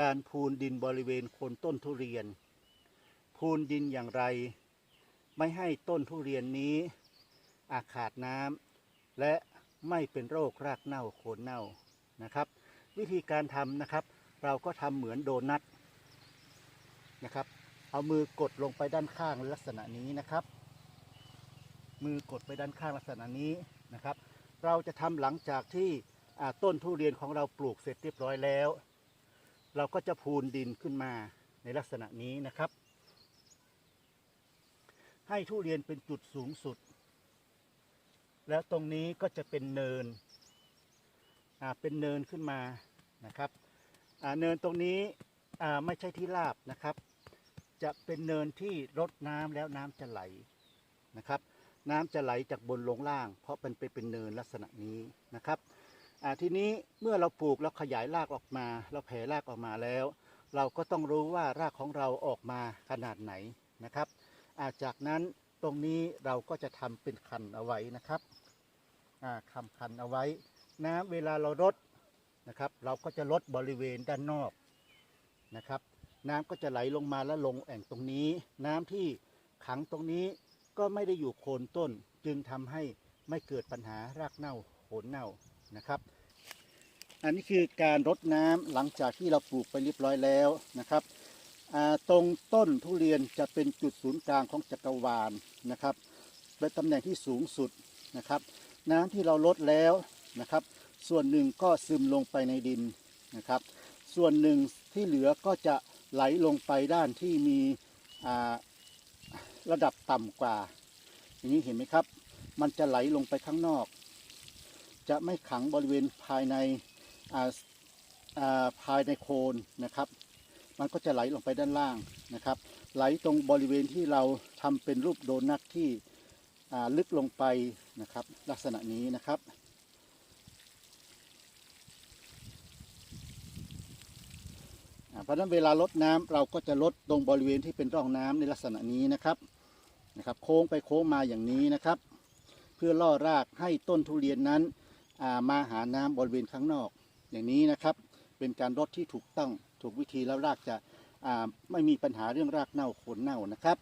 การพูนดินบริเวณโคนต้นทุเรียน พูนดินอย่างไร ไม่ให้ต้นทุเรียนนี้ อาขาดน้ำและไม่เป็นโรครากเน่าโคนเน่านะครับ วิธีการทำนะครับ เราก็ทำเหมือนโดนัทนะครับ เอามือกดลงไปด้านข้างลักษณะนี้นะครับ มือกดไปด้านข้างลักษณะนี้นะครับ เราจะทำหลังจากที่ต้นทุเรียนของเราปลูกเสร็จเรียบร้อยแล้ว เราก็จะพูนดินขึ้นมาในลักษณะนี้นะครับ ให้ทุเรียนเป็นจุดสูงสุด แล้วตรงนี้ก็จะเป็นเนินเป็นเนินขึ้นมานะครับเนินตรงนี้ไม่ใช่ที่ราบนะครับ จะเป็นเนินที่รดน้ำแล้วน้ำจะไหลนะครับ น้ำจะไหลจากบนลงล่าง เพราะมันเป็นเป็นเนินลักษณะนี้นะครับ ทีนี้เมื่อเราปลูกแล้วขยายรากออกมา เราแผ่รากออกมาแล้ว เราก็ต้องรู้ว่ารากของเราออกมาขนาดไหนนะครับาจากนั้นตรงนี้เราก็จะทำเป็นคันเอาไว้นะครับอ่าทำคันเอาไว้น้ำเวลาเรารดนะครับ เราก็จะลดบริเวณด้านนอกนะครับ น้ำก็จะไหลลงมาแล้วลงแอ่งตรงนี้ น้ำที่ขังตรงนี้ก็ไม่ได้อยู่โคนต้น จึงทำให้ไม่เกิดปัญหารากเน่าโคนเน่า นะครับ อันนี้คือการรดน้ำหลังจากที่เราปลูกไปเรียบร้อยแล้วนะครับตรงต้นทุเรียนจะเป็นจุดศูนย์กลางของจักรวาลนะครับเป็นตำแหน่งที่สูงสุดนะครับ น้ำที่เราลดแล้วนะครับ ส่วนหนึ่งก็ซึมลงไปในดินนะครับ ส่วนหนึ่งที่เหลือก็จะไหลลงไปด้านที่มีระดับต่ำกว่า อย่างนี้เห็นไหมครับ มันจะไหลลงไปข้างนอก จะไม่ขังบริเวณภายในอ่าอ่าภายในโคนนะครับ มันก็จะไหลลงไปด้านล่างนะครับ ไหลตรงบริเวณที่เราทำเป็นรูปโดนัทที่อ่าลึกลงไปนะครับ ลักษณะนี้นะครับเพราะนั้นเวลาลดน้ำเราก็จะลดตรงบริเวณที่เป็นร่องน้ำในลักษณะนี้นะครับนะครับ โค้งไปโค้งมาอย่างนี้นะครับ เพื่อล่อรากให้ต้นทุเรียนนั้น มาหาน้ำบริเวณข้างนอก อย่างนี้นะครับเป็นการรดที่ถูกต้องถูกวิธีแล้วรากจะไม่มีปัญหาเรื่องรากเน่าโคนเน่านะครับ